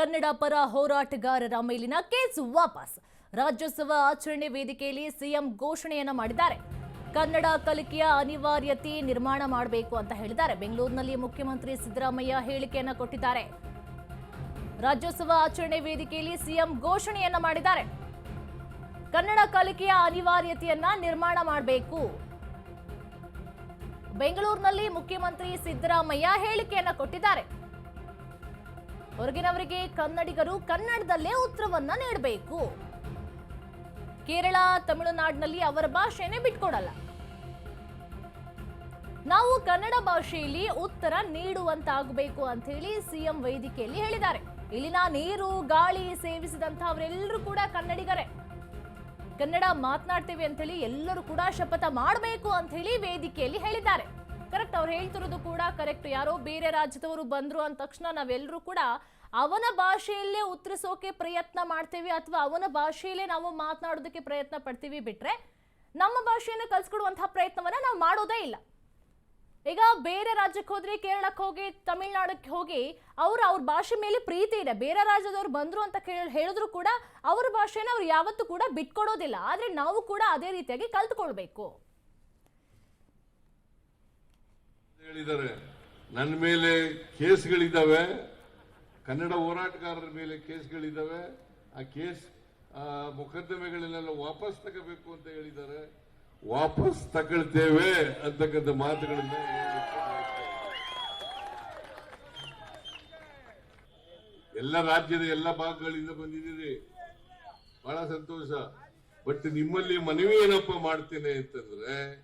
ಕನ್ನಡ ಪರ ಹೋರಾಟಗಾರರ ಮೇಲಿನ ಕೇಸ್ ವಾಪಸ್. ರಾಜ್ಯೋತ್ಸವ ಆಚರಣೆ ವೇದಿಕೆಯಲ್ಲಿ ಸಿಎಂ ಘೋಷಣೆಯನ್ನ ಮಾಡಿದ್ದಾರೆ. ಕನ್ನಡ ಕಲಿಕೆಯ ಅನಿವಾರ್ಯತೆ ನಿರ್ಮಾಣ ಮಾಡಬೇಕು ಅಂತ ಹೇಳಿದ್ದಾರೆ. ಬೆಂಗಳೂರಿನಲ್ಲಿ ಮುಖ್ಯಮಂತ್ರಿ ಸಿದ್ದರಾಮಯ್ಯ ಹೇಳಿಕೆಯನ್ನ ಕೊಟ್ಟಿದ್ದಾರೆ. ರಾಜ್ಯೋತ್ಸವ ಆಚರಣೆ ವೇದಿಕೆಯಲ್ಲಿ ಸಿಎಂ ಘೋಷಣೆಯನ್ನ ಮಾಡಿದ್ದಾರೆ. ಕನ್ನಡ ಕಲಿಕೆಯ ಅನಿವಾರ್ಯತೆಯನ್ನ ನಿರ್ಮಾಣ ಮಾಡಬೇಕು. ಬೆಂಗಳೂರಿನಲ್ಲಿ ಮುಖ್ಯಮಂತ್ರಿ ಸಿದ್ದರಾಮಯ್ಯ ಹೇಳಿಕೆಯನ್ನ ಕೊಟ್ಟಿದ್ದಾರೆ. ಹೊರಗಿನವರಿಗೆ ಕನ್ನಡಿಗರು ಕನ್ನಡದಲ್ಲೇ ಉತ್ತರವನ್ನ ನೀಡಬೇಕು. ಕೇರಳ, ತಮಿಳುನಾಡಿನಲ್ಲಿ ಅವರ ಭಾಷೆನೇ ಬಿಟ್ಕೊಡಲ್ಲ. ನಾವು ಕನ್ನಡ ಭಾಷೆಯಲ್ಲಿ ಉತ್ತರ ನೀಡುವಂತಾಗಬೇಕು ಅಂತ ಹೇಳಿ ಸಿಎಂ ವೇದಿಕೆಯಲ್ಲಿ ಹೇಳಿದ್ದಾರೆ. ಇಲ್ಲಿನ ನೀರು, ಗಾಳಿ ಸೇವಿಸಿದಂತಹವರೆಲ್ಲರೂ ಕೂಡ ಕನ್ನಡಿಗರೇ. ಕನ್ನಡ ಮಾತನಾಡ್ತೇವೆ ಅಂತ ಹೇಳಿ ಎಲ್ಲರೂ ಕೂಡ ಶಪಥ ಮಾಡಬೇಕು ಅಂತ ಹೇಳಿ ವೇದಿಕೆಯಲ್ಲಿ ಹೇಳಿದ್ದಾರೆ. ಕರೆಕ್ಟ್ ಅವ್ರು ಹೇಳ್ತಿರೋದು ಕೂಡ ಕರೆಕ್ಟ್ ಯಾರೋ ಬೇರೆ ರಾಜ್ಯದವರು ಬಂದ್ರು ಅಂದ ತಕ್ಷಣ ನಾವೆಲ್ಲರೂ ಕೂಡ ಅವನ ಭಾಷೆಯಲ್ಲೇ ಉತ್ತರಿಸೋಕೆ ಪ್ರಯತ್ನ ಮಾಡ್ತೀವಿ ಅಥವಾ ಅವನ ಭಾಷೆಯಲ್ಲೇ ನಾವು ಮಾತನಾಡೋದಕ್ಕೆ ಪ್ರಯತ್ನ ಪಡ್ತೀವಿ ಬಿಟ್ರೆ ನಮ್ಮ ಭಾಷೆಯನ್ನು ಕಲ್ಸ್ಕೊಡುವಂತಹ ಪ್ರಯತ್ನವನ್ನ ನಾವು ಮಾಡೋದೇ ಇಲ್ಲ. ಈಗ ಬೇರೆ ರಾಜ್ಯಕ್ಕೆ ಹೋದ್ರೆ, ಕೇರಳಕ್ಕೆ ಹೋಗಿ, ತಮಿಳ್ನಾಡಕ್ಕೆ ಹೋಗಿ ಅವ್ರು ಅವ್ರ ಭಾಷೆ ಮೇಲೆ ಪ್ರೀತಿ ಇದೆ. ಬೇರೆ ರಾಜ್ಯದವ್ರು ಬಂದರು ಅಂತ ಕೇಳಿ, ಹೇಳಿದ್ರು ಕೂಡ ಅವ್ರ ಭಾಷೆನ ಅವ್ರು ಯಾವತ್ತೂ ಕೂಡ ಬಿಟ್ಕೊಡೋದಿಲ್ಲ. ಆದ್ರೆ ನಾವು ಕೂಡ ಅದೇ ರೀತಿಯಾಗಿ ಕಲ್ತ್ಕೊಳ್ಬೇಕು. ಹೇಳಿದ್ದಾರೆ. ನನ್ನ ಮೇಲೆ ಕೇಸ್ಗಳಿದ್ದಾವೆ. ಕನ್ನಡ ಹೋರಾಟಗಾರರ ಮೇಲೆ ಕೇಸ್ಗಳಿದ್ದಾವೆ. ಆ ಕೇಸ್ ಮೊಕದ್ದಮೆಗಳನ್ನೆಲ್ಲ ವಾಪಸ್ ತಗೋಬೇಕು ಅಂತ ಹೇಳಿದ್ದಾರೆ. ವಾಪಸ್ ತಗೊಳ್ತೇವೆ ಅಂತಕ್ಕಂಥ ಮಾತುಗಳನ್ನ ಎಲ್ಲ ರಾಜ್ಯದ ಎಲ್ಲ ಭಾಗಗಳಿಂದ ಬಂದಿದ್ದೀರಿ. ಬಹಳ ಸಂತೋಷ. ಬಟ್ ನಿಮ್ಮಲ್ಲಿ ಮನವಿ ಏನಪ್ಪ ಮಾಡ್ತೇನೆ ಅಂತಂದ್ರೆ,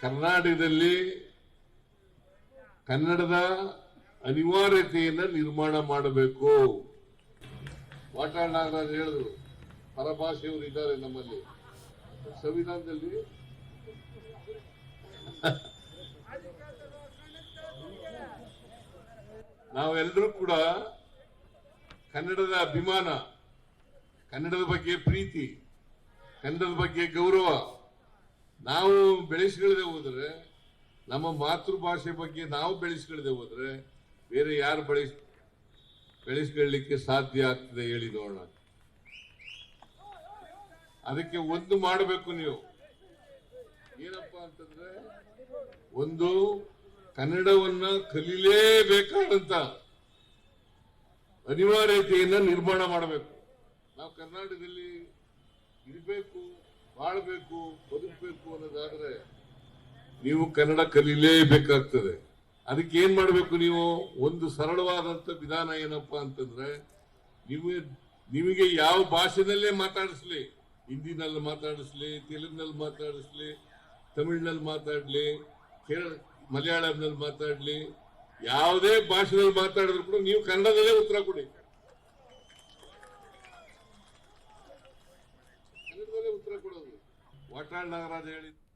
ಕರ್ನಾಟಕದಲ್ಲಿ ಕನ್ನಡದ ಅನಿವಾರ್ಯತೆಯನ್ನು ನಿರ್ಮಾಣ ಮಾಡಬೇಕು. ವಾಟಾಳ್ ನಾಗರಾಜ್ ಹೇಳಿದ್ರು, ಪರಭಾಷೆಯವರು ಇದ್ದಾರೆ ನಮ್ಮಲ್ಲಿ. ಸಂವಿಧಾನದಲ್ಲಿ? ನಾವೆಲ್ಲರೂ ಕೂಡ ಕನ್ನಡದ ಅಭಿಮಾನ, ಕನ್ನಡದ ಬಗ್ಗೆ ಪ್ರೀತಿ, ಕನ್ನಡದ ಬಗ್ಗೆ ಗೌರವ, ನಾವು ಬೆಳೆಸಿಕೊಳ್ಳದೆ ಹೋದ್ರೆ ನಮ್ಮ ಮಾತೃಭಾಷೆ ಬಗ್ಗೆ ನಾವು ಬೆಳೆಸ್ಕೊಳ್ಳದೆ ಹೋದ್ರೆ ಬೇರೆ ಯಾರು ಬೆಳೆಸ್ ಬೆಳೆಸ್ಕೊಳ್ಳಿಕ್ಕೆ ಸಾಧ್ಯ ಆಗ್ತದೆ ಹೇಳಿ ನೋಡೋಣ. ಅದಕ್ಕೆ ಒಂದು ಮಾಡಬೇಕು ನೀವು. ಏನಪ್ಪ ಅಂತಂದ್ರೆ, ಒಂದು ಕನ್ನಡವನ್ನ ಕಲೀಲೇಬೇಕಾದಂತ ಅನಿವಾರ್ಯತೆಯನ್ನ ನಿರ್ಮಾಣ ಮಾಡಬೇಕು. ನಾವು ಕರ್ನಾಟಕದಲ್ಲಿ ಇರಬೇಕು, ಬಾಳ್ಬೇಕು, ಬದುಕಬೇಕು ಅನ್ನೋದಾದ್ರೆ ನೀವು ಕನ್ನಡ ಕಲೀಲೇಬೇಕಾಗ್ತದೆ. ಅದಕ್ಕೆ ಏನ್ ಮಾಡಬೇಕು ನೀವು? ಒಂದು ಸರಳವಾದಂತ ವಿಧಾನ ಏನಪ್ಪಾ ಅಂತಂದ್ರೆ ನೀವು ನಿಮಗೆ ಯಾವ ಭಾಷೆನಲ್ಲೇ ಮಾತಾಡಿಸ್ಲಿ, ಹಿಂದಿನಲ್ಲಿ ಮಾತಾಡಿಸ್ಲಿ, ತೆಲುಗಿನಲ್ಲಿ ಮಾತಾಡಿಸ್ಲಿ, ತಮಿಳ್ನಲ್ಲಿ ಮಾತಾಡ್ಲಿ ಕೇರಳ ಮಲಯಾಳಂನಲ್ಲಿ ಮಾತಾಡ್ಲಿ, ಯಾವುದೇ ಭಾಷೆನಲ್ಲಿ ಮಾತಾಡಿದ್ರು ಕೂಡ ನೀವು ಕನ್ನಡದಲ್ಲೇ ಉತ್ತರ ಕೊಡಿ. ಕನ್ನಡದಲ್ಲೇ ಉತ್ತರ ಕೊಡೋದು. ವಾಟಾಳ್ ನಾಗರಾಜ್ ಹೇಳಿದ್ರು